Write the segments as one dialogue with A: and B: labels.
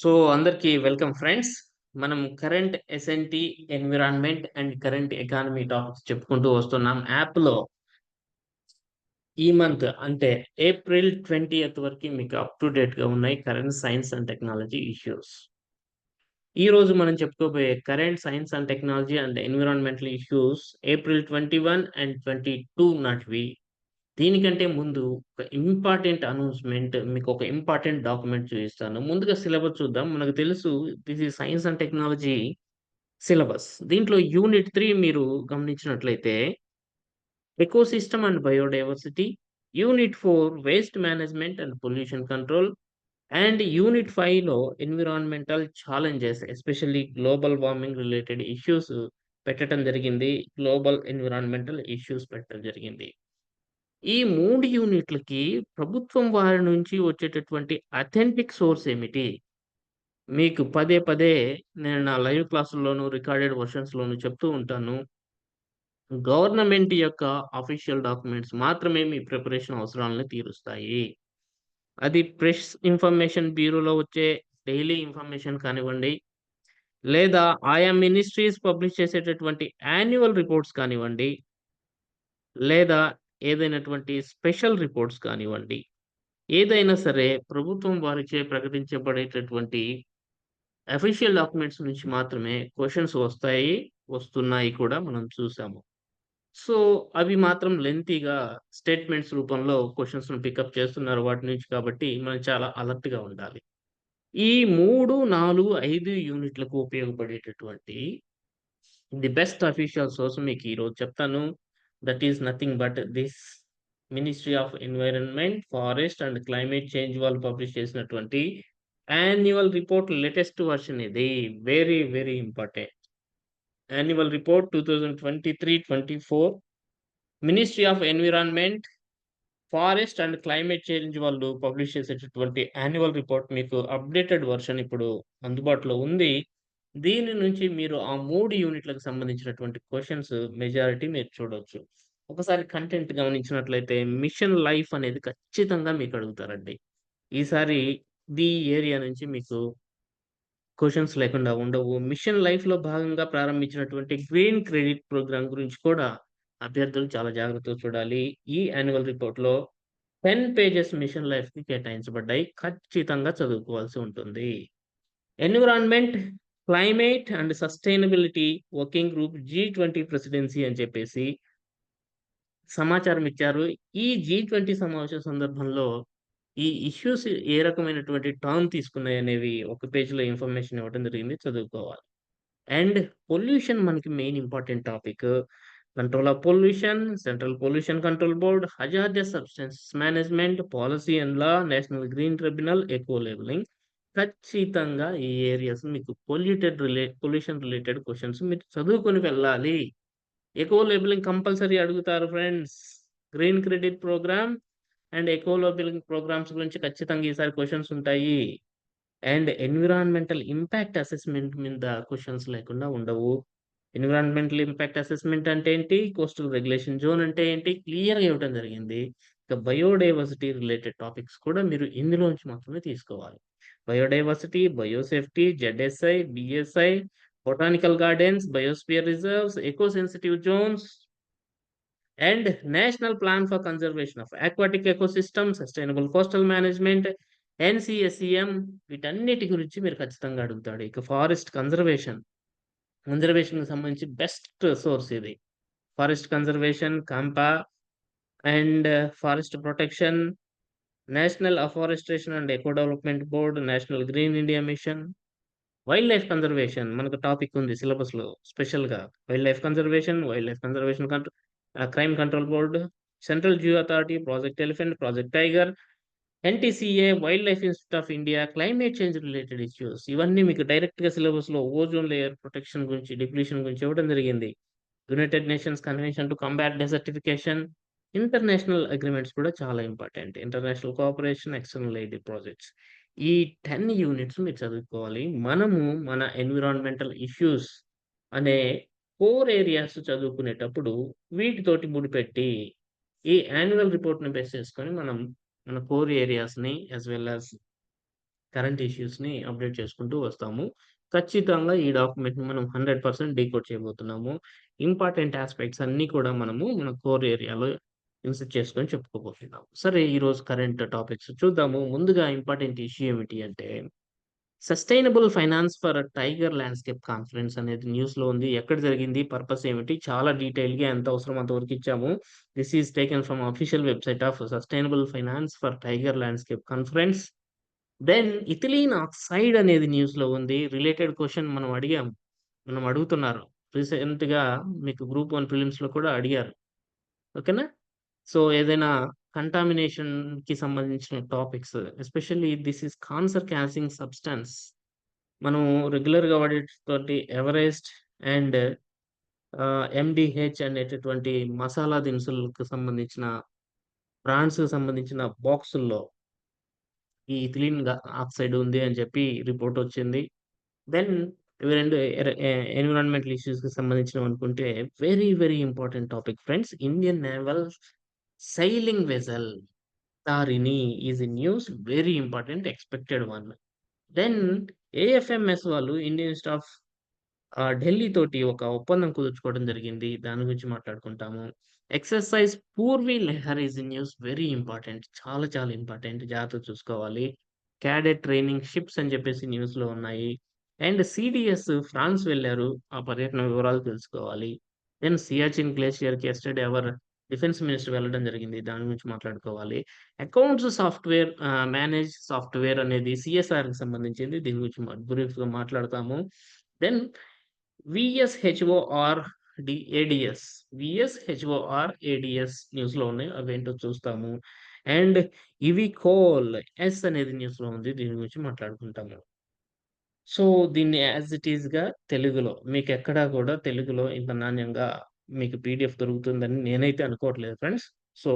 A: So అందరికీ welcome friends. మనం current S and T environment and current economy topics చెప్పుకుంటూ వస్తున్నాం. యాప్‌లో ఈ మంత్ అంటే ఏప్రిల్ 20థ్ వరకు మీకు అప్ టు డేట్‌గా ఉన్నాయి current science and technology issues. ఈరోజు మనం చెప్పుకోబోయే current science and technology and environmental issues April 21 and 22 నాటివి. దీనికంటే ముందు ఒక ఇంపార్టెంట్ అనౌన్స్‌మెంట్ మీకు ఒక ఇంపార్టెంట్ డాక్యుమెంట్ చూపిస్తాను. ముందుగా సిలబస్ చూద్దాం. మనకు తెలుసు దిస్ ఈ సైన్స్ అండ్ టెక్నాలజీ సిలబస్. దీంట్లో యూనిట్ త్రీ మీరు గమనించినట్లయితే ecosystem and biodiversity, unit four waste management and pollution control and unit ఫైవ్లో environmental challenges especially global warming related issues పెట్టడం జరిగింది. గ్లోబల్ ఎన్విరాన్మెంటల్ ఇష్యూస్ పెట్టడం జరిగింది. ఈ మూడు యూనిట్లకి ప్రభుత్వం వారి నుంచి వచ్చేటటువంటి అథెంటిక్ సోర్స్ ఏమిటి? మీకు పదే పదే నేను నా లైవ్ క్లాసుల్లోను, రికార్డెడ్ వర్షన్స్లోను చెప్తూ ఉంటాను. గవర్నమెంట్ యొక్క అఫీషియల్ డాక్యుమెంట్స్ మాత్రమే మీ ప్రిపరేషన్ అవసరాలను తీరుస్తాయి. అది ప్రెస్ ఇన్ఫర్మేషన్ బ్యూరోలో వచ్చే డైలీ ఇన్ఫర్మేషన్ కానివ్వండి, లేదా ఆయా మినిస్ట్రీస్ పబ్లిష్ చేసేటటువంటి యాన్యువల్ రిపోర్ట్స్ కానివ్వండి, లేదా ఏదైనటువంటి స్పెషల్ రిపోర్ట్స్ కానివ్వండి. ఏదైనా సరే ప్రభుత్వం వారిచే ప్రకటించబడేటటువంటి అఫీషియల్ డాక్యుమెంట్స్ నుంచి మాత్రమే క్వశ్చన్స్ వస్తాయి. వస్తున్నాయి కూడా మనం చూసాము. సో, అవి మాత్రం లెంతీగా స్టేట్మెంట్స్ రూపంలో క్వశ్చన్స్ను పికప్ చేస్తున్నారు వాటి నుంచి కాబట్టి మనం చాలా అలర్ట్‌గా ఉండాలి. ఈ 3, 4, 5 యూనిట్లకు ఉపయోగపడేటటువంటి ది బెస్ట్ అఫీషియల్ సోర్స్ మీకు ఈరోజు చెప్తాను. That is nothing but this ministry of environment, forest and climate change వాళ్ళు పబ్లిష్ చేసినటువంటి యాన్యువల్ రిపోర్ట్ లేటెస్ట్ వెర్షన్ ఇది. Very very important. Annual report 2023-24 ministry of environment, forest and climate change వాళ్ళు publish చేసేటటువంటి annual report మీకు updated version ఇప్పుడు అందుబాటులో ఉంది. దీని నుంచి మీరు ఆ మూడు యూనిట్లకు సంబంధించినటువంటి క్వశ్చన్స్ మెజారిటీ మీరు చూడవచ్చు ఒకసారి కంటెంట్ గమనించినట్లయితే మిషన్ లైఫ్ అనేది ఖచ్చితంగా మీకు అడుగుతారండి. ఈసారి ది ఏరియా నుంచి మీకు క్వశ్చన్స్ లేకుండా ఉండవు. మిషన్ లైఫ్‌లో భాగంగా ప్రారంభించినటువంటి గ్రీన్ క్రెడిట్ ప్రోగ్రామ్ గురించి కూడా అభ్యర్థులు చాలా జాగ్రత్తగా చూడాలి. ఈ యాన్యువల్ రిపోర్ట్‌లో 10 పేజెస్ మిషన్ లైఫ్‌కి కేటాయించబడ్డాయి. ఖచ్చితంగా చదువుకోవాల్సి ఉంటుంది. Environment, climate and sustainability working group జీ20 presidency అని చెప్పేసి సమాచారం ఇచ్చారు. ఈ జీ20 సమావేశం సందర్భంలో ఈ ఇష్యూస్ ఏ రకమైనటువంటి టర్న్ తీసుకున్నాయనేవి ఒక పేజ్‌లో ఇన్ఫర్మేషన్ ఇవ్వడం జరిగింది. చదువుకోవాలి. అండ్ పొల్యూషన్ మనకి main important topic. Control of pollution, central pollution control board, hazardous substances management, policy and law, national green tribunal, eco labelling ఖచ్చితంగా ఈ ఏరియాస్ మీకు polluted relay pollution related questions మీరు చదువుకొని వెళ్ళాలి. ఎకో లేబులింగ్ కంపల్సరీ అడుగుతారు friends. Green credit program and eco labelling programs గురించి ఖచ్చితంగా ఈసారి క్వశ్చన్స్ ఉంటాయి. అండ్ ఎన్విరాన్మెంటల్ ఇంపాక్ట్ అసెస్మెంట్ మీద క్వశ్చన్స్ లేకుండా ఉండవు. ఎన్విరాన్మెంటల్ ఇంపాక్ట్ అసెస్మెంట్ అంటే ఏంటి? కోస్టల్ రెగ్యులేషన్ జోన్ అంటే ఏంటి? క్లియర్‌గా ఇవ్వడం జరిగింది. ఇక బయోడైవర్సిటీ రిలేటెడ్ టాపిక్స్ కూడా మీరు ఇందులోంచి మాత్రమే తీసుకోవాలి. Biodiversity, biosafety, ZSI, BSI, botanical gardens, biosphere reserves, eco sensitive zones and national plan for conservation of aquatic ecosystem, sustainable coastal management, NCSEM వీటన్నిటి గురించి మీరు ఖచ్చితంగా అడుగుతాడు. ఇక ఫారెస్ట్ కన్జర్వేషన్. కన్జర్వేషన్‌కి సంబంధించి బెస్ట్ సోర్స్ ఇది. Forest conservation, CAMPA and forest protection, national afforestation and eco development board, national green India mission, wild life conservation మనకు టాపిక్ ఉంది సిలబస్‌లో స్పెషల్‌గా. Wild life conservation, wild life conservation crime control board, central zoo authority, project elephant, project tiger, NTCA, wild life institute of India, climate change related issues ఇవన్నీ మీకు డైరెక్ట్‌గా సిలబస్‌లో ozone layer protection గురించి, depletion గురించి ఇవ్వడం జరిగింది. United nations convention to combat desertification, international agreements కూడా చాలా important. International cooperation, external aid projects. ఈ 10 యూనిట్స్ మీరు చదువుకోవాలి. మనము మన ఎన్విరాన్మెంటల్ ఇష్యూస్ అనే కోర్ ఏరియాస్ చదువుకునేటప్పుడు వీటితోటి ముడిపెట్టి ఈ యాన్యువల్ రిపోర్ట్‌ని బేస్ చేసుకొని మనం మన కోర్ ఏరియాస్‌ని యాజ్ వెల్ యాజ్ కరెంట్ ఇష్యూస్‌ని అప్డేట్ చేసుకుంటూ వస్తాము. ఖచ్చితంగా ఈ డాక్యుమెంట్‌ని మనం 100% డీకోడ్ చేయబోతున్నాము. ఇంపార్టెంట్ ఆస్పెక్ట్స్ అన్నీ కూడా మనము మన కోర్ ఏరియాలో ఇన్సర్ట్ చేసుకొని చెప్పుకోబోతున్నాం. సరే ఈరోజు కరెంట్ టాపిక్స్ చూద్దాము. ముందుగా ఇంపార్టెంట్ ఇష్యూ ఏమిటి అంటే sustainable finance for tiger landscape conference అనేది న్యూస్‌లో ఉంది. ఎక్కడ జరిగింది? పర్పస్ ఏమిటి? చాలా డీటెయిల్‌గా ఎంత అవసరం అంతవరకు ఇచ్చాము. This is taken from official website of sustainable finance for tiger landscape conference. Then ethylene oxide అనేది న్యూస్‌లో ఉంది. రిలేటెడ్ క్వశ్చన్ మనం అడిగాం. మనం అడుగుతున్నారు. రీసెంట్‌గా మీకు గ్రూప్ వన్ ఫిలిమ్స్లో కూడా అడిగారు. ఓకేనా? సో, ఏదైనా కంటామినేషన్కి సంబంధించిన topics especially this is cancer causing substance. మనం రెగ్యులర్‌గా వాడేటటువంటి ఎవరెస్ట్ అండ్ ఎండిహెచ్ అనేటటువంటి మసాలా దినుసులకు సంబంధించిన బ్రాండ్స్‌కి సంబంధించిన బాక్సుల్లో ఈ ఇథిలిన్గా ఆక్సైడ్ ఉంది అని చెప్పి రిపోర్ట్ వచ్చింది. దెన్ ఇవి రెండు ఎన్విరాన్మెంటల్ ఇష్యూస్‌కి సంబంధించినవి అనుకుంటే very very important topic friends. Indian naval sailing vessel Tarini is news very important expected one. Then AFMS వాళ్ళు ఇండియన్ స్టాఫ్ ఢిల్లీ తోటి ఒక ఒప్పందం కుదుర్చుకోవడం జరిగింది. దాని గురించి మాట్లాడుకుంటాము. Exercise Purvi Lehar is in news very important. చాలా చాలా ఇంపార్టెంట్. జాగ్రత్త చూసుకోవాలి. క్యాడెట్ ట్రైనింగ్ షిప్స్ అని చెప్పేసి న్యూస్‌లో ఉన్నాయి. అండ్ సిడిఎస్ ఫ్రాన్స్ వెళ్ళారు ఆ పర్యటన వివరాలు తెలుసుకోవాలి. దెన్ సియాచిన్ గ్లేషియర్‌కి ఎస్టర్డే ఎవర్ డిఫెన్స్ మినిస్టర్ వెళ్ళడం జరిగింది. దాని గురించి మాట్లాడుకోవాలి. అకౌంట్స్ సాఫ్ట్‌వేర్ మేనేజ్ సాఫ్ట్‌వేర్ అనేది సిఎస్ఆర్కి సంబంధించింది. దీని గురించి బ్రీఫ్‌గా మాట్లాడతాము. Then VSHORADS VSHORADS న్యూస్‌లో ఉన్నాయి. అవేంటో చూస్తాము. అండ్ ఇవి కోల్ ఎస్ అనేది న్యూస్‌లో ఉంది. దీని గురించి మాట్లాడుకుంటాము. సో, దీన్ని యాజ్ ఇట్ ఈస్‌గా తెలుగులో మీకు ఎక్కడా కూడా తెలుగులో ఇంత నాణ్యంగా మీకు పీడీఎఫ్ దొరుకుతుందని నేనైతే అనుకోవట్లేదు friends. So,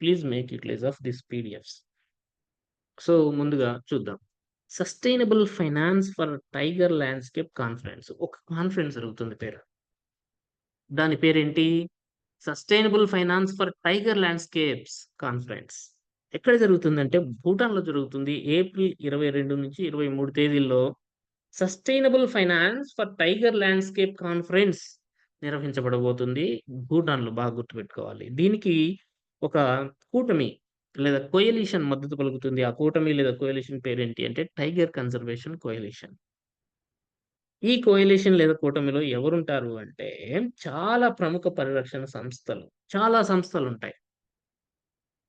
A: please make utilize of this PDFs so, ముందుగా చూద్దాం. Sustainable finance for tiger landscape conference. ఒక కాన్ఫరెన్స్ జరుగుతుంది పేరు. దాని పేరేంటి? Sustainable finance for tiger landscapes conference. ఎక్కడ జరుగుతుందంటే భూటాన్‌లో జరుగుతుంది. ఏప్రిల్ 22-23 తేదీల్లో sustainable finance for tiger landscape conference నిర్వహించబడబోతుంది. భూటాన్‌లో బాగా గుర్తుపెట్టుకోవాలి. దీనికి ఒక కూటమి లేదా కోయలిషన్ మద్దతు పలుకుతుంది. ఆ కూటమి లేదా కోయలిషన్ పేరేంటి అంటే టైగర్ కన్జర్వేషన్ కొయలిషన్. ఈ కోయలిషన్ లేదా కూటమిలో ఎవరుంటారు అంటే చాలా ప్రముఖ పరిరక్షణ సంస్థలు. చాలా సంస్థలు ఉంటాయి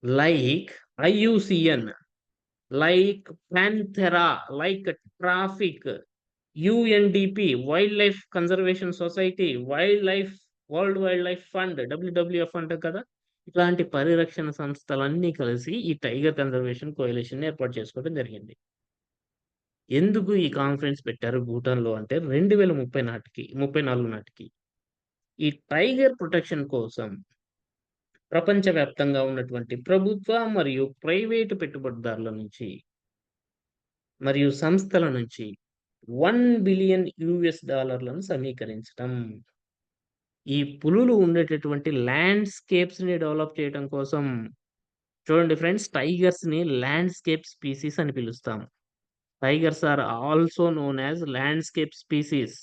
A: like IUCN like Panthera, like traffic, UNDP wild life conservation society, wild life world wild life fund WWF అంటారు కదా! ఇట్లాంటి పరిరక్షణ సంస్థలన్నీ కలిసి ఈ టైగర్ కన్జర్వేషన్ కోయలేషన్ ఏర్పాటు చేసుకోవడం జరిగింది. ఎందుకు ఈ కాన్ఫరెన్స్ పెట్టారు భూటాన్‌లో అంటే 2030 నాటికి 34 నాటికి. ఈ టైగర్ ప్రొటెక్షన్ కోసం ప్రపంచవ్యాప్తంగా ఉన్నటువంటి ప్రభుత్వ మరియు ప్రైవేటు పెట్టుబడిదారుల నుంచి మరియు సంస్థల నుంచి వన్ బిలియన్ యూఎస్ డాలర్లను సమీకరించటం. ఈ పులులు ఉండేటటువంటి ల్యాండ్‌స్కేప్స్‌ని డెవలప్ చేయడం కోసం చూడండి ఫ్రెండ్స్ టైగర్స్‌ని ల్యాండ్‌స్కేప్ స్పీసీస్ అని పిలుస్తాం. Tigers are also known as landscape species.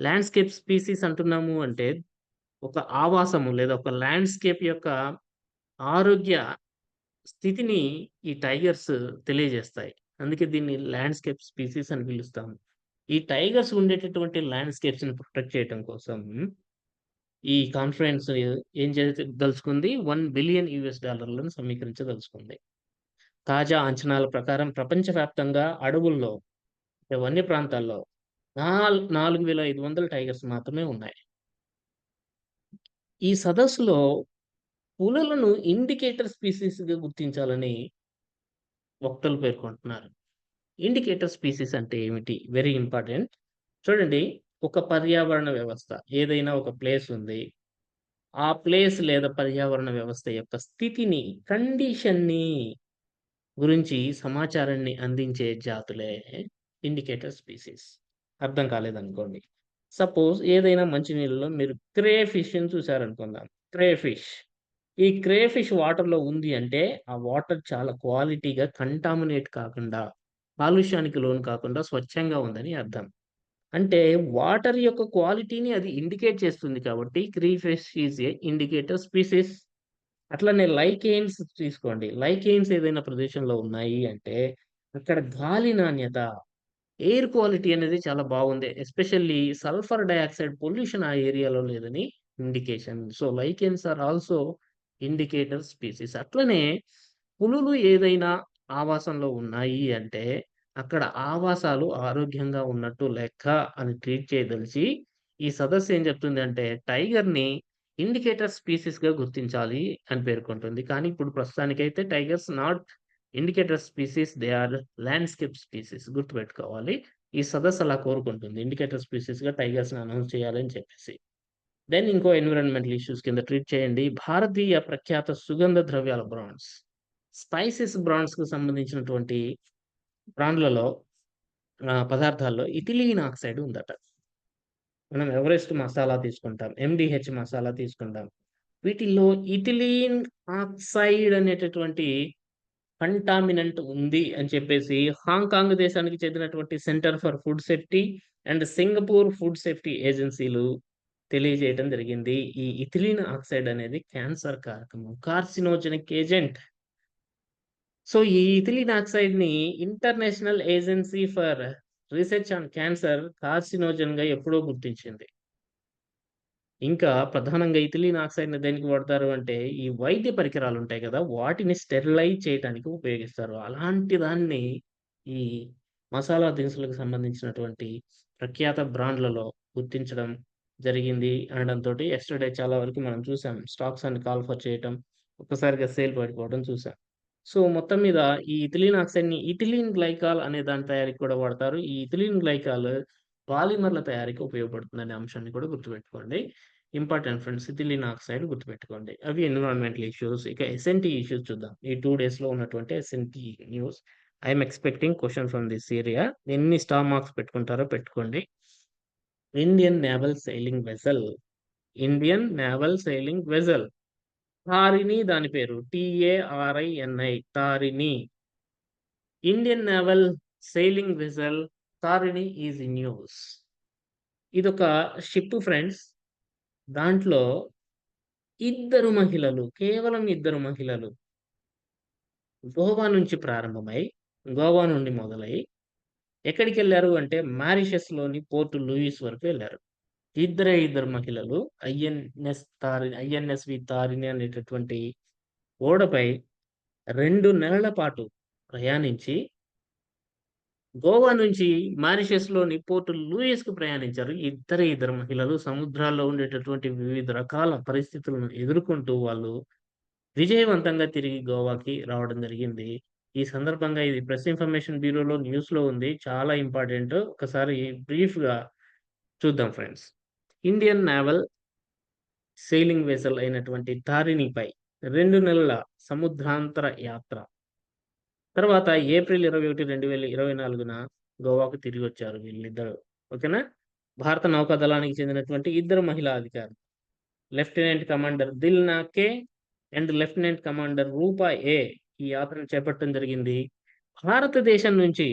A: Landscape species అంటున్నాము అంటే ఒక ఆవాసము లేదా ఒక ల్యాండ్‌స్కేప్ యొక్క ఆరోగ్య స్థితిని ఈ టైగర్స్ తెలియజేస్తాయి. అందుకే దీన్ని ల్యాండ్‌స్కేప్ స్పీసీస్ అని పిలుస్తాము. ఈ టైగర్స్ ఉండేటటువంటి ల్యాండ్‌స్కేప్స్‌ని ప్రొటెక్ట్ చేయడం కోసం ఈ కాన్ఫరెన్స్ ఏం చేయదలుచుకుంది వన్ బిలియన్ యూఎస్ డాలర్లను సమీకరించదలుచుకుంది. తాజా అంచనాల ప్రకారం ప్రపంచవ్యాప్తంగా అడవుల్లో వన్య ప్రాంతాల్లో నాలుగు వేల ఐదు వందల టైగర్స్ మాత్రమే ఉన్నాయి. ఈ సదస్సులో పులులను ఇండికేటర్ స్పీసీస్‌గా గుర్తించాలని వక్తలు పేర్కొంటున్నారు. ఇండికేటర్ స్పీసీస్ అంటే ఏమిటి? Very important. చూడండి ఒక పర్యావరణ వ్యవస్థ ఏదైనా ఒక ప్లేస్ ఉంది. ఆ ప్లేస్ లేదా పర్యావరణ వ్యవస్థ యొక్క స్థితిని, కండిషన్‌ని గురించి సమాచారాన్ని అందించే జాతులే ఇండికేటర్ స్పీసీస్. అర్థం కాలేదనుకోండి. సపోజ్ ఏదైనా మంచినీళ్ళలో మీరు క్రే ఫిష్‌ని చూసారనుకుందాం. క్రే ఫిష్. ఈ క్రేఫిష్ వాటర్‌లో ఉంది అంటే ఆ వాటర్ చాలా క్వాలిటీగా కంటామినేట్ కాకుండా కాలుష్యానికి లోను కాకుండా స్వచ్ఛంగా ఉందని అర్థం. అంటే వాటర్ యొక్క క్వాలిటీని అది ఇండికేట్ చేస్తుంది కాబట్టి crayfish is a indicator species. అట్లనే లైకేన్స్ తీసుకోండి. లైకేన్స్ ఏదైనా ప్రదేశంలో ఉన్నాయి అంటే అక్కడ గాలి నాణ్యత, ఎయిర్ క్వాలిటీ అనేది చాలా బాగుంది. ఎస్పెషల్లీ సల్ఫర్ డైఆక్సైడ్ పొల్యూషన్ ఆ ఏరియాలో లేదని indication. So, lichens are also indicator species. అట్లనే పులులు ఏదైనా ఆవాసంలో ఉన్నాయి అంటే అక్కడ ఆవాసాలు ఆరోగ్యంగా ఉన్నట్టు లెక్క అని ట్రీట్ చేయదలిచి ఈ సదస్సు ఏం చెప్తుందంటే టైగర్‌ని ఇండికేటర్ స్పీసీస్‌గా గుర్తించాలి అని పేర్కొంటుంది. కానీ ఇప్పుడు ప్రస్తుతానికైతే tigers not indicator species. They are landscape species గుర్తుపెట్టుకోవాలి. ఈ సదస్సు అలా కోరుకుంటుంది. ఇండికేటర్ స్పీసీస్‌గా టైగర్స్‌ని అనౌన్స్ చేయాలని చెప్పేసి. దెన్ ఇంకో ఎన్విరాన్మెంటల్ ఇష్యూస్ కింద ట్రీట్ చేయండి. భారతీయ ప్రఖ్యాత సుగంధ ద్రవ్యాల బ్రాండ్స్. స్పైసెస్ బ్రాండ్స్‌కి సంబంధించినటువంటి బ్రాండ్‌లలో పదార్థాల్లో ఇథిలీన్ ఆక్సైడ్ ఉందట. మనం ఎవరెస్ట్ మసాలా తీసుకుంటాం. ఎండిహెచ్ మసాలా తీసుకుంటాం. వీటిల్లో ఇథిలీన్ ఆక్సైడ్ అనేటటువంటి కంటామినెంట్ ఉంది అని చెప్పేసి హాంకాంగ్ దేశానికి చెందినటువంటి centre for food safety and Singapore food safety ఏజెన్సీలు తెలియజేయడం జరిగింది. ఈ ఇథిలీన్ ఆక్సైడ్ అనేది క్యాన్సర్ కారకము. Carcinogenic agent. సో, ఈ ethylene ఆక్సైడ్‌ని international agency for research on cancer కార్సినోజెన్‌గా ఎప్పుడో గుర్తించింది. ఇంకా ప్రధానంగా ఇథిలీన్ ఆక్సైడ్‌ని దేనికి వాడతారు అంటే ఈ వైద్య పరికరాలు ఉంటాయి కదా! వాటిని స్టెరిలైజ్ చేయటానికి ఉపయోగిస్తారు. అలాంటి దాన్ని ఈ మసాలా దినుసులకు సంబంధించినటువంటి ప్రఖ్యాత బ్రాండ్‌లలో గుర్తించడం జరిగింది అనడంతో ఎస్టర్డే చాలా వరకు మనం చూసాం. స్టాక్స్ అండ్ కాల్ ఫర్ చేయటం, ఒక్కసారిగా సేల్ పడిపోవడం చూసాం. సో, మొత్తం మీద ఈ ఇథిలీన్ ఆక్సైడ్‌ని ఇథిలీన్ గ్లైకాల్ అనే దాని తయారీకి కూడా వాడతారు. ఈ ఇథిలీన్ గ్లైకాల్ పాలిమర్‌ల తయారీకి ఉపయోగపడుతుందనే అంశాన్ని కూడా గుర్తుపెట్టుకోండి. ఇంపార్టెంట్ ఫ్రెండ్స్ ఇథిలీన్ ఆక్సైడ్ గుర్తుపెట్టుకోండి. అవి ఎన్విరాన్మెంటల్ ఇష్యూస్. ఇక ఎస్ఎన్టీ ఇష్యూస్ చూద్దాం. ఈ 2 డేస్‌లో ఉన్నటువంటి S and T news. I'm expecting question from this area. ఎన్ని స్టార్ మార్క్స్ పెట్టుకుంటారో పెట్టుకోండి. Indian naval sailing vessel Indian naval sailing vessel Tarini దాని పేరు. T A R I N I Tarini. Indian naval sailing vessel Tarini is in use. ఇదొక ship friends. దాంట్లో ఇద్దరు మహిళలు, కేవలం ఇద్దరు మహిళలు గోవా నుంచి ప్రారంభమై, గోవా నుండి మొదలై ఎక్కడికెళ్ళారు అంటే మారిషస్లోని పోర్ట్ లూయిస్ వరకు వెళ్ళారు ఇద్దరే ఇద్దరు మహిళలు ఐఎన్ఎస్ తారిణి ఐఎన్ఎస్‌వి తారిణి అనేటటువంటి ఓడపై రెండు నెలల పాటు ప్రయాణించి గోవా నుంచి మారిషస్‌లోని పోర్ట్ లూయిస్‌కి ప్రయాణించారు. ఇద్దరే ఇద్దరు మహిళలు సముద్రాల్లో ఉండేటటువంటి వివిధ రకాల పరిస్థితులను ఎదుర్కొంటూ వాళ్ళు విజయవంతంగా తిరిగి గోవాకి రావడం జరిగింది. ఈ సందర్భంగా ఇది ప్రెస్ ఇన్ఫర్మేషన్ బ్యూరోలో న్యూస్‌లో ఉంది. చాలా ఇంపార్టెంట్. ఒకసారి బ్రీఫ్‌గా చూద్దాం friends. Indian naval sailing vessel అయినటువంటి తారిణిపై రెండు నెలల సముద్రాంతర యాత్ర. తర్వాత ఏప్రిల్ 21, 2024న గోవాకు తిరిగి వచ్చారు వీళ్ళిద్దరు ఓకేనా? భారత నౌకాదళానికి చెందినటువంటి ఇద్దరు మహిళా అధికారులు. Lieutenant commander Dilna K and lieutenant commander Roopa A ఈ యాత్రను చేపట్టడం జరిగింది. భారతదేశం నుంచి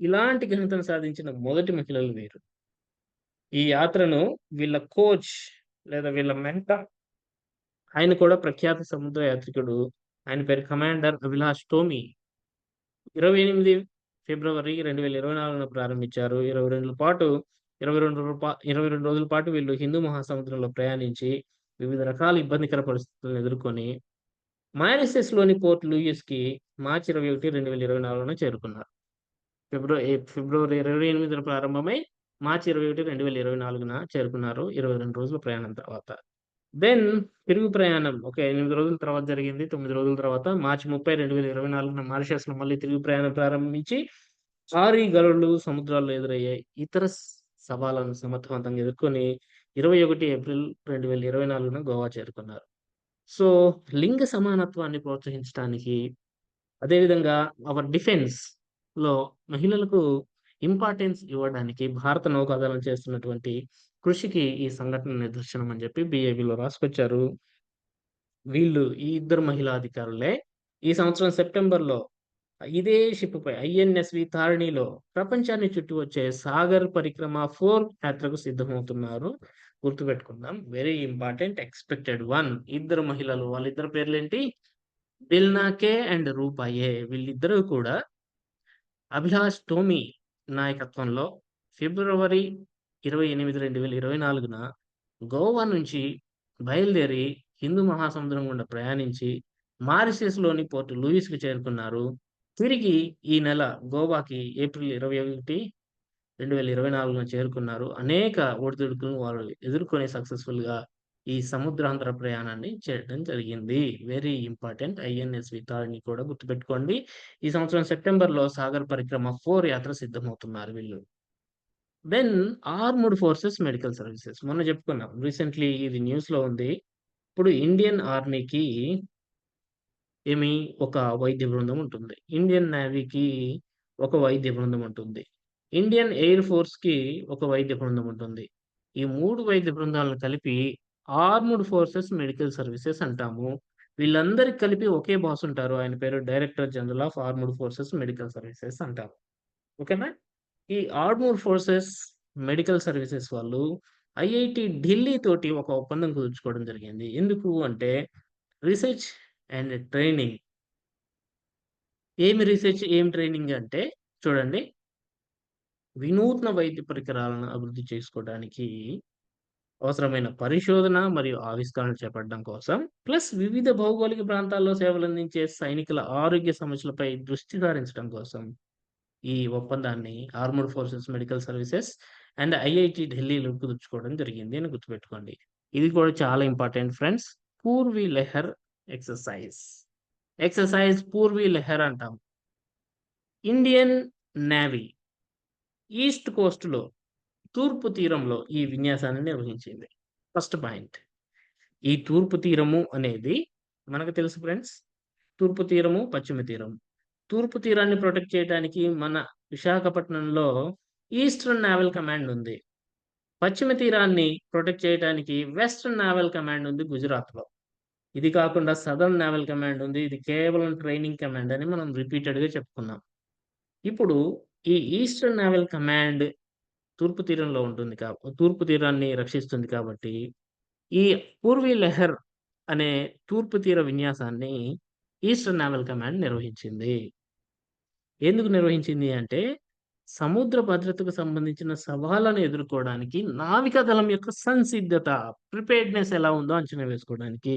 A: ఇలాంటి ఘనతను సాధించిన మొదటి మహిళలు వీరు. ఈ యాత్రను వీళ్ళ కోచ్ లేదా వీళ్ళ మెంట ఆయన కూడా ప్రఖ్యాత సముద్ర యాత్రికుడు. ఆయన పేరు కమాండర్ అభిలాష్ టోమీ. 28 ఫిబ్రవరి 2024న ప్రారంభించారు. ఇరవై రెండుల పాటు ఇరవై రెండు ఇరవై రెండు రోజుల పాటు వీళ్ళు హిందూ మహాసముద్రంలో ప్రయాణించి వివిధ రకాల ఇబ్బందికర పరిస్థితులను ఎదుర్కొని మారిసెస్లోని పోర్ట్ లూయిస్‌కి మార్చి 21, 2024న చేరుకున్నారు. ఫిబ్రవరి ఫిబ్రవరి ఇరవై ఎనిమిది ప్రారంభమై మార్చి 21, 2024న చేరుకున్నారు. 22 రోజుల ప్రయాణం తర్వాత. దెన్ తిరుగు ప్రయాణం ఒక ఎనిమిది రోజుల తర్వాత జరిగింది. తొమ్మిది రోజుల తర్వాత మార్చి 30, 2024న మారిషస్‌లో మళ్ళీ తిరుగు ప్రయాణం ప్రారంభించి భారీ గాలులు సముద్రాల్లో ఎదురయ్యాయి. ఇతర సవాళ్ళను సమర్థవంతంగా ఎదుర్కొని 21 ఏప్రిల్ 2024న గోవా చేరుకున్నారు. సో, లింగ సమానత్వాన్ని ప్రోత్సహించడానికి అదేవిధంగా అవర్ డిఫెన్స్‌లో మహిళలకు ఇంపార్టెన్స్ ఇవ్వడానికి భారత నౌకాదళం చేస్తున్నటువంటి కృషికి ఈ సంఘటన నిదర్శనం అని చెప్పి బీఏబీలో రాసుకొచ్చారు. వీళ్ళు ఈ ఇద్దరు మహిళా అధికారులే ఈ సంవత్సరం సెప్టెంబర్‌లో ఇదే షిప్‌పై ఐఎన్ఎస్‌వి తారిణిలో ప్రపంచాన్ని చుట్టి వచ్చే సాగర్ పరిక్రమ ఫోర్ యాత్రకు సిద్ధమవుతున్నారు. గుర్తుపెట్టుకుందాం. వెరీ ఇంపార్టెంట్ ఎక్స్‌పెక్టెడ్ వన్ ఇద్దరు మహిళలు వాళ్ళిద్దరి పేర్లేంటి? దిల్నాకే అండ్ రూపాయే వీళ్ళిద్దరూ కూడా అభిలాష్ టోమీ నాయకత్వంలో ఫిబ్రవరి 28, 2024న గోవా నుంచి బయలుదేరి హిందూ మహాసముద్రం గుండా ప్రయాణించి మారిషస్‌లోని పోర్ట్ లూయిస్‌కి చేరుకున్నారు. తిరిగి ఈ నెల గోవాకి ఏప్రిల్ ఇరవై ఒకటి 21, 2024న చేరుకున్నారు. అనేక ఒడిదుడుకులను వారు ఎదుర్కొని సక్సెస్‌ఫుల్‌గా ఈ సముద్రాంతర ప్రయాణాన్ని చేయడం జరిగింది. వెరీ ఇంపార్టెంట్ ఐఎన్ఎస్ వితాల్ని కూడా గుర్తుపెట్టుకోండి. ఈ సంవత్సరం సెప్టెంబర్‌లో సాగర్ పరిక్రమ ఫోర్ యాత్ర సిద్ధమవుతున్నారు వీళ్ళు. Then armed forces medical services మొన్న చెప్పుకున్నాం. రీసెంట్‌లీ ఇది న్యూస్‌లో ఉంది. ఇప్పుడు ఇండియన్ ఆర్మీకి ఏమి ఒక వైద్య బృందం ఉంటుంది. ఇండియన్ నేవీకి ఒక వైద్య బృందం ఉంటుంది. ఇండియన్ ఎయిర్ ఫోర్స్‌కి ఒక వైద్య బృందం ఉంటుంది. ఈ మూడు వైద్య బృందాలను కలిపి ఆర్ముడ్ ఫోర్సెస్ మెడికల్ సర్వీసెస్ అంటాము. వీళ్ళందరికి కలిపి ఒకే బాస్ ఉంటారు. ఆయన పేరు director general of armed forces medical services అంటాము. ఓకేనా? ఈ ఆర్ముడ్ ఫోర్సెస్ మెడికల్ సర్వీసెస్ వాళ్ళు ఐఐటి ఢిల్లీ తోటి ఒక ఒప్పందం కుదుర్చుకోవడం జరిగింది. ఎందుకు అంటే రీసెర్చ్ అండ్ ట్రైనింగ్. ఏమి రీసెర్చ్, ఏం ట్రైనింగ్ అంటే చూడండి. వినూత్న వైద్య పరికరాలను అభివృద్ధి చేసుకోవడానికి అవసరమైన పరిశోధన మరియు ఆవిష్కరణలు చేపట్టడం కోసం, ప్లస్ వివిధ భౌగోళిక ప్రాంతాల్లో సేవలు అందించే సైనికుల ఆరోగ్య సమస్యలపై దృష్టి సారించడం కోసం ఈ ఒప్పందాన్ని armoured forces medical services and IIT ఢిల్లీలో కుదుర్చుకోవడం జరిగింది అని గుర్తుపెట్టుకోండి. ఇది కూడా చాలా important friends. Purvi Lehar exercise. Exercise Purvi Lehar అంటాం. ఇండియన్ నేవీ ఈస్ట్ కోస్ట్‌లో తూర్పు తీరంలో ఈ విన్యాసాన్ని నిర్వహించింది. First point. ఈ తూర్పు తీరము అనేది మనకు తెలుసు ఫ్రెండ్స్. తూర్పు తీరము, పశ్చిమ తీరం. తూర్పు తీరాన్ని ప్రొటెక్ట్ చేయడానికి మన విశాఖపట్నంలో ఈస్టర్న్ నావల్ కమాండ్ ఉంది. పశ్చిమ తీరాన్ని ప్రొటెక్ట్ చేయడానికి వెస్ట్రన్ నావల్ కమాండ్ ఉంది గుజరాత్‌లో. ఇది కాకుండా సదర్న్ నావల్ కమాండ్ ఉంది. ఇది కేవలం ట్రైనింగ్ కమాండ్ అని మనం రిపీటెడ్‌గా చెప్పుకున్నాం. ఇప్పుడు ఈ ఈస్టర్న్ నావల్ కమాండ్ తూర్పు తీరంలో ఉంటుంది కా తూర్పు తీరాన్ని రక్షిస్తుంది కాబట్టి, ఈ పూర్వీ లెహర్ అనే తూర్పు తీర విన్యాసాన్ని ఈస్టర్న్ నావల్ కమాండ్ నిర్వహించింది. ఎందుకు నిర్వహించింది అంటే, సముద్ర భద్రతకు సంబంధించిన సవాళ్ళను ఎదుర్కోవడానికి నావికా దళం యొక్క సంసిద్ధత, ప్రిపేర్డ్‌నెస్ ఎలా ఉందో అంచనా వేసుకోవడానికి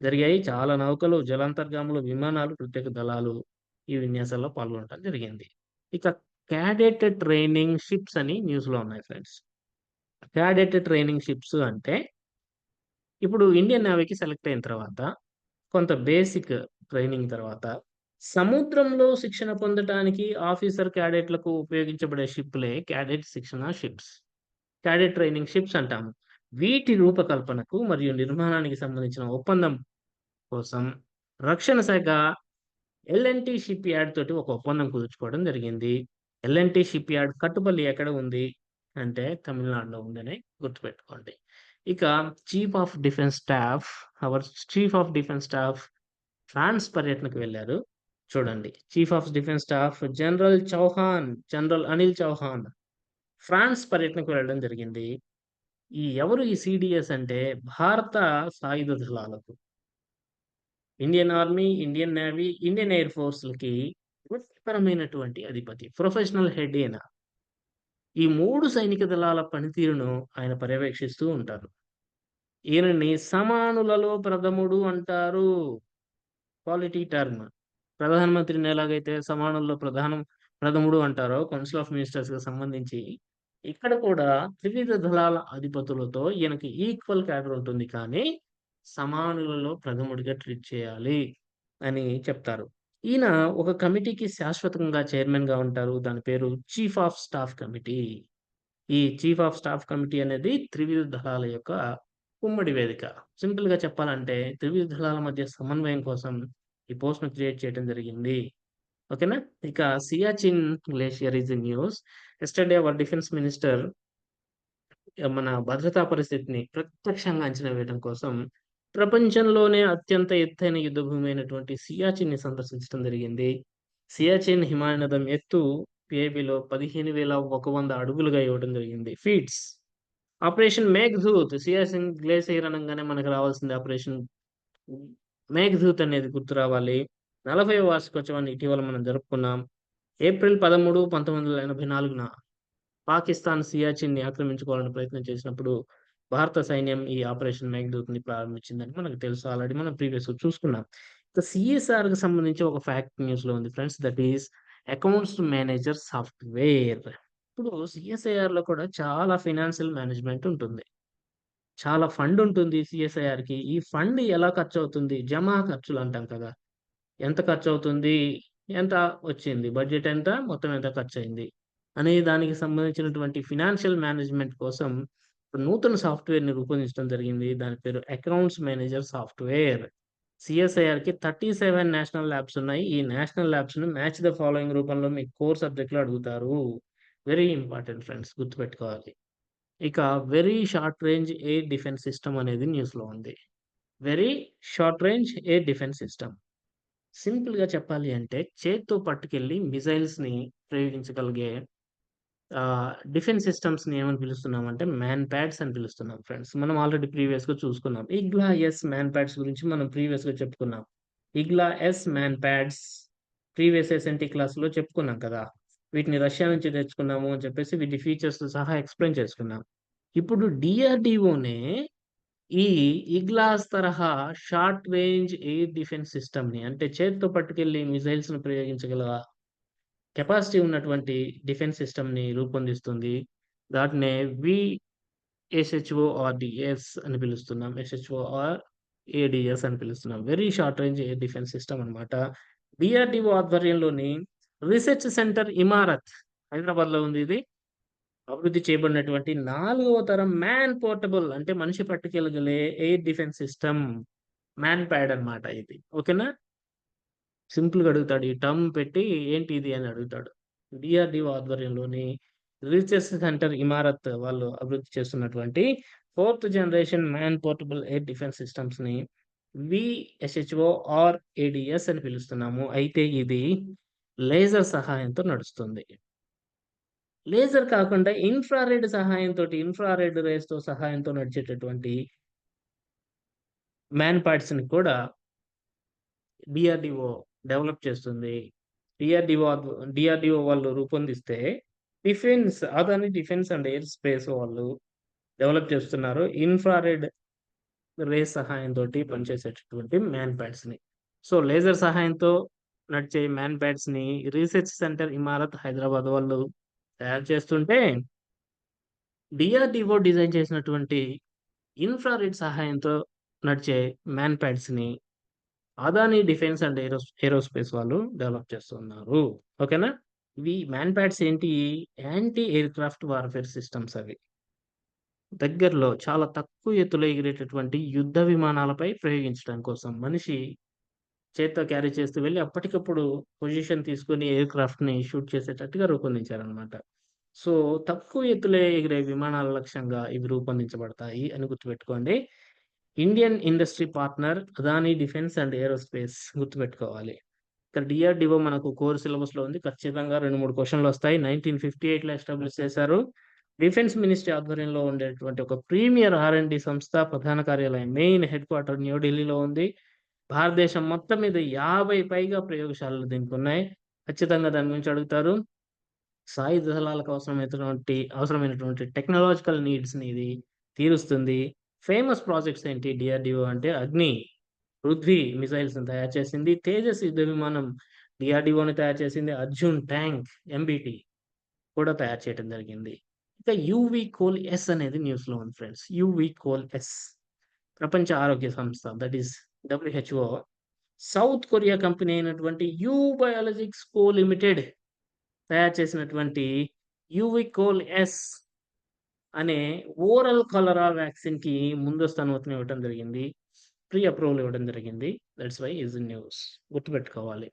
A: జరిగాయి. చాలా నౌకలు, జలాంతర్గాములు, విమానాలు, ప్రత్యేక దళాలు ఈ విన్యాసాల్లో పాల్గొనడం జరిగింది. ఇక క్యాడెట్ ట్రైనింగ్ షిప్స్ అని న్యూస్‌లో ఉన్నాయి ఫ్రెండ్స్. క్యాడెట్ ట్రైనింగ్ షిప్స్ అంటే ఇప్పుడు ఇండియన్ నేవీకి సెలెక్ట్ అయిన తర్వాత, కొంత బేసిక్ ట్రైనింగ్ తర్వాత, సముద్రంలో శిక్షణ పొందటానికి ఆఫీసర్ క్యాడెట్‌లకు ఉపయోగించబడే షిప్లే క్యాడెట్ శిక్షణ షిప్స్. క్యాడెట్ ట్రైనింగ్ షిప్స్ అంటాము. వీటి రూపకల్పనకు మరియు నిర్మాణానికి సంబంధించిన ఒప్పందం కోసం రక్షణ శాఖ ఎల్ఎన్టీ షిప్ యార్డ్ తోటి ఒక ఒప్పందం కుదుర్చుకోవడం జరిగింది. ఎల్ఎన్టి షిప్ యార్డ్ కట్టుపల్లి ఎక్కడ ఉంది అంటే తమిళనాడులో ఉందని గుర్తుపెట్టుకోండి. ఇక chief of defence staff our chief of defence staff France పర్యటనకు వెళ్ళారు చూడండి. Chief of defence staff general Chauhan, general Anil Chauhan France పర్యటనకు వెళ్ళడం జరిగింది. ఈ ఎవరు ఈ సిడిఎస్ అంటే భారత సాయుధ దళాలకు Indian army, Indian navy, Indian air ఫోర్స్‌లకి వృత్తిపరమైనటువంటి అధిపతి. ప్రొఫెషనల్ హెడ్ అయిన ఈ మూడు సైనిక దళాల పనితీరును ఆయన పర్యవేక్షిస్తూ ఉంటారు. ఈయనని సమానులలో ప్రథముడు అంటారు. Quality term. ప్రధానమంత్రిని ఎలాగైతే సమానుల్లో ప్రధానం ప్రథముడు అంటారో కౌన్సిల్ ఆఫ్ మినిస్టర్స్‌కి సంబంధించి, ఇక్కడ కూడా త్రివిధ దళాల అధిపతులతో ఈయనకి ఈక్వల్ క్యాడర్ ఉంటుంది కానీ, సమానులలో ప్రథముడిగా ట్రీట్ చేయాలి అని చెప్తారు. ఈయన ఒక కమిటీకి శాశ్వతంగా చైర్మన్‌గా ఉంటారు. దాని పేరు చీఫ్ ఆఫ్ స్టాఫ్ కమిటీ. ఈ చీఫ్ ఆఫ్ స్టాఫ్ కమిటీ అనేది త్రివిధ దళాల యొక్క ఉమ్మడి వేదిక. సింపుల్‌గా చెప్పాలంటే త్రివిధ దళాల మధ్య సమన్వయం కోసం ఈ పోస్ట్‌ని క్రియేట్ చేయడం జరిగింది. ఓకేనా? ఇక Siachen glacier is in news. Yesterday our defence minister మన భద్రతా పరిస్థితిని ప్రత్యక్షంగా అంచనా వేయడం కోసం ప్రపంచంలోనే అత్యంత ఎత్తైన యుద్ధ భూమి అయినటువంటి సియాచిన్‌ని సందర్శించడం జరిగింది. సియాచిన్ హిమానదం ఎత్తు పిఐపిలో పదిహేను వేల ఒక వంద అడుగులుగా ఇవ్వడం జరిగింది. Feets operation Meghdoot Siachen glacier అనగానే మనకు రావాల్సింది ఆపరేషన్ మేఘ్ధూత్ అనేది గుర్తు రావాలి. నలభై వార్షికోత్సవాన్ని ఇటీవల మనం జరుపుకున్నాం. ఏప్రిల్ పదమూడు పంతొమ్మిది వందల ఎనభై నాలుగున పాకిస్తాన్ సియాచిన్ని ఆక్రమించుకోవాలని ప్రయత్నం చేసినప్పుడు భారత సైన్యం ఈ ఆపరేషన్ మేఘదూత్ని ప్రారంభించిందని మనకు తెలుసు. ఆల్రెడీ మనం ప్రీవియస్ చూసుకున్నాం. ఇక సిఎస్ఆర్కి సంబంధించి ఒక ఫ్యాక్ట్ న్యూస్లో ఉంది friends. That is accounts manager software. ఇప్పుడు సిఎస్ఐఆర్లో కూడా చాలా ఫైనాన్షియల్ మేనేజ్మెంట్ ఉంటుంది. చాలా ఫండ్ ఉంటుంది సిఎస్ఐఆర్కి. ఈ ఫండ్ ఎలా ఖర్చు అవుతుంది జమా ఖర్చులు అంటాం కదా. ఎంత ఖర్చు అవుతుంది ఎంత వచ్చింది? బడ్జెట్ ఎంత? మొత్తం ఎంత ఖర్చు అయింది అనే దానికి సంబంధించినటువంటి ఫినాన్షియల్ మేనేజ్మెంట్ కోసం నూతన సాఫ్ట్వేర్ని రూపొందించడం జరిగింది. దాని పేరు అకౌంట్స్ మేనేజర్ సాఫ్ట్వేర్. సిఎస్ఐఆర్కి థర్టీ సెవెన్ నేషనల్ ల్యాబ్స్ ఉన్నాయి. ఈ నేషనల్ ల్యాబ్స్ను మ్యాచ్ ద ఫాలోయింగ్ రూపంలో మీ కోర్ సబ్జెక్ట్లో అడుగుతారు. వెరీ ఇంపార్టెంట్ ఫ్రెండ్స్ గుర్తుపెట్టుకోవాలి. ఇక very short range air defence system అనేది న్యూస్లో ఉంది. Very short range air defence system. సింపుల్గా చెప్పాలి అంటే చేత్తో పట్టుకెళ్ళి మిసైల్స్ని ప్రయోగించగలిగే డిఫెన్స్ సిస్టమ్స్ని ఏమని పిలుస్తున్నాం అంటే మ్యాన్ ప్యాడ్స్ అని పిలుస్తున్నాం ఫ్రెండ్స్. మనం ఆల్రెడీ ప్రీవియస్గా చూసుకున్నాం. ఇగ్లా ఎస్ మ్యాన్ ప్యాడ్స్ గురించి మనం ప్రీవియస్గా చెప్పుకున్నాం. Igla S man pads previous SNT క్లాస్లో చెప్పుకున్నాం కదా. వీటిని రష్యా నుంచి తెచ్చుకున్నాము అని చెప్పేసి వీటి ఫీచర్స్ సహా ఎక్స్ప్లెయిన్ చేసుకున్నాం. ఇప్పుడు డిఆర్డిఓనే ఈ ఇగ్లాస్ తరహా షార్ట్ రేంజ్ ఎయిర్ డిఫెన్స్ సిస్టమ్ని అంటే చేతితో పట్టుకెళ్ళి మిసైల్స్ను ప్రయోగించగల కెపాసిటీ ఉన్నటువంటి డిఫెన్స్ సిస్టమ్ని రూపొందిస్తుంది దాటినే విఎస్హెచ్ఓ ఆర్డిఎస్ అని పిలుస్తున్నాం. ఎస్హెచ్ఓ ఆర్ ఏడిఎస్ అని పిలుస్తున్నాం. Very short range air defence system అనమాట డిఆర్డిఓ ఆధ్వర్యంలోని రీసెర్చ్ సెంటర్ ఇమారత్ హైదరాబాద్లో ఉంది ఇది. అభివృద్ధి చేయబడినటువంటి నాలుగవ తరం మ్యాన్ పోర్టబుల్ అంటే మనిషి పట్టుకెళ్ళగలే air defence system man pad అన్నమాట ఇది. ఓకేనా సింపుల్గా అడుగుతాడు ఈ టర్మ్ పెట్టి ఏంటి ఇది అని అడుగుతాడు. డిఆర్డిఓ ఆధ్వర్యంలోని రీసెర్చ్ సెంటర్ ఇమారత్ వాళ్ళు అభివృద్ధి చేస్తున్నటువంటి fourth generation man portable air defence సిస్టమ్స్ని VSHO R ADS అని పిలుస్తున్నాము. అయితే ఇది లేజర్ సహాయంతో నడుస్తుంది. లేజర్ కాకుండా ఇన్ఫ్రారెడ్ సహాయంతో ఇన్ఫ్రారెడ్ రేస్తో సహాయంతో నడిచేటటువంటి మ్యాన్ పార్ట్స్ని కూడా డిఆర్డిఓ డెవలప్ చేస్తుంది. డిఆర్డిఓ డిఆర్డిఓ వాళ్ళు రూపొందిస్తే defence Adani defence and aerospace వాళ్ళు డెవలప్ చేస్తున్నారు. ఇన్ఫ్రారెడ్ రేస్ సహాయంతో పనిచేసేటటువంటి మ్యాన్ ప్యాడ్స్ని సో లేజర్ సహాయంతో నడిచే మ్యాన్ ప్యాడ్స్ని రీసెర్చ్ సెంటర్ ఇమారత్ హైదరాబాద్ వాళ్ళు తయారు చేస్తుంటే డిఆర్డిఓ డిజైన్ చేసినటువంటి ఇన్ఫ్రారెడ్ సహాయంతో నడిచే man ప్యాడ్స్ని Adani defence and aero aerospace వాళ్ళు డెవలప్ చేస్తున్నారు. ఓకేనా? ఇవి మ్యాన్ ప్యాడ్స్ ఏంటి? Anti aircraft warfare systems అవి. దగ్గరలో చాలా తక్కువ ఎత్తులో ఎగిరేటటువంటి యుద్ధ విమానాలపై ప్రయోగించడం కోసం మనిషి చేత్తో క్యారీ చేస్తూ వెళ్ళి అప్పటికప్పుడు పొజిషన్ తీసుకొని ఎయిర్ క్రాఫ్ట్ని షూట్ చేసేటట్టుగా రూపొందించారనమాట సో తక్కువ ఎత్తులో ఎగిరే విమానాల లక్ష్యంగా ఇవి రూపొందించబడతాయి అని గుర్తుపెట్టుకోండి. Indian industry partner Adani defence and aerospace గుర్తుపెట్టుకోవాలి. ఇక్కడ డిఆర్డిఓ మనకు కోర్ సిలబస్లో ఉంది. ఖచ్చితంగా రెండు మూడు క్వశ్చన్లు వస్తాయి. నైన్టీన్ ఫిఫ్టీ ఎయిట్లో ఎస్టాబ్లిష్ చేశారు. డిఫెన్స్ మినిస్ట్రీ ఆధ్వర్యంలో ఉండేటువంటి ఒక ప్రీమియర్ ఆర్ అండ్ డి సంస్థ ప్రధాన కార్యాలయం మెయిన్ హెడ్ క్వార్టర్ న్యూఢిల్లీలో ఉంది. భారతదేశం మొత్తం మీద యాభై పైగా ప్రయోగశాలలు దీనికి ఉన్నాయి ఖచ్చితంగా దాని గురించి అడుగుతారు. సాయుధ దళాలకు అవసరమైనటువంటి అవసరమైనటువంటి టెక్నాలజికల్ నీడ్స్ని ఇది తీరుస్తుంది. ఫేమస్ ప్రాజెక్ట్స్ ఏంటి? డిఆర్డిఓ అంటే అగ్ని పృథ్వీ మిసైల్స్ని తయారు చేసింది. తేజస్ యుద్ధ విమానం డిఆర్డిఓని తయారు చేసింది. అర్జున్ ట్యాంక్ ఎంబిటి కూడా తయారు చేయడం జరిగింది. ఇక యువి కోల్ ఎస్ అనేది న్యూస్లో ఉంది ఫ్రెండ్స్. Euvichol S. ప్రపంచ ఆరోగ్య సంస్థ that is WHO South Korea company అయినటువంటి యూ బయాలజిక్స్ కో లిమిటెడ్ తయారు చేసినటువంటి యూవికోల్ ఎస్ అనే ఓరల్ కలరా వ్యాక్సిన్కి ముందస్తు అనుమతిని ఇవ్వడం జరిగింది. ప్రీ అప్రూవల్ ఇవ్వడం జరిగింది. దట్స్ వై ఈజ్ న్యూస్ గుర్తుపెట్టుకోవాలి.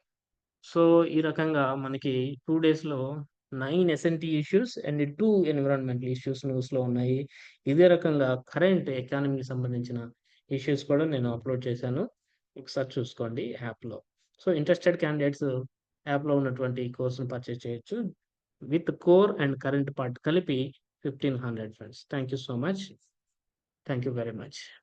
A: సో ఈ రకంగా మనకి టూ డేస్లో nine SNT issues and two environmental issues న్యూస్లో ఉన్నాయి. ఇదే రకంగా కరెంట్ ఎకానమీకి సంబంధించిన ఇష్యూస్ కూడా నేను అప్లోడ్ చేశాను. ఒకసారి చూసుకోండి యాప్లో సో ఇంట్రెస్టెడ్ క్యాండిడేట్స్ యాప్‌లో ఉన్నటువంటి కోర్సును కోర్స్‌ని చేయొచ్చు. With core and current part కలిపి 1500 friends. Thank you so much. Thank you very much.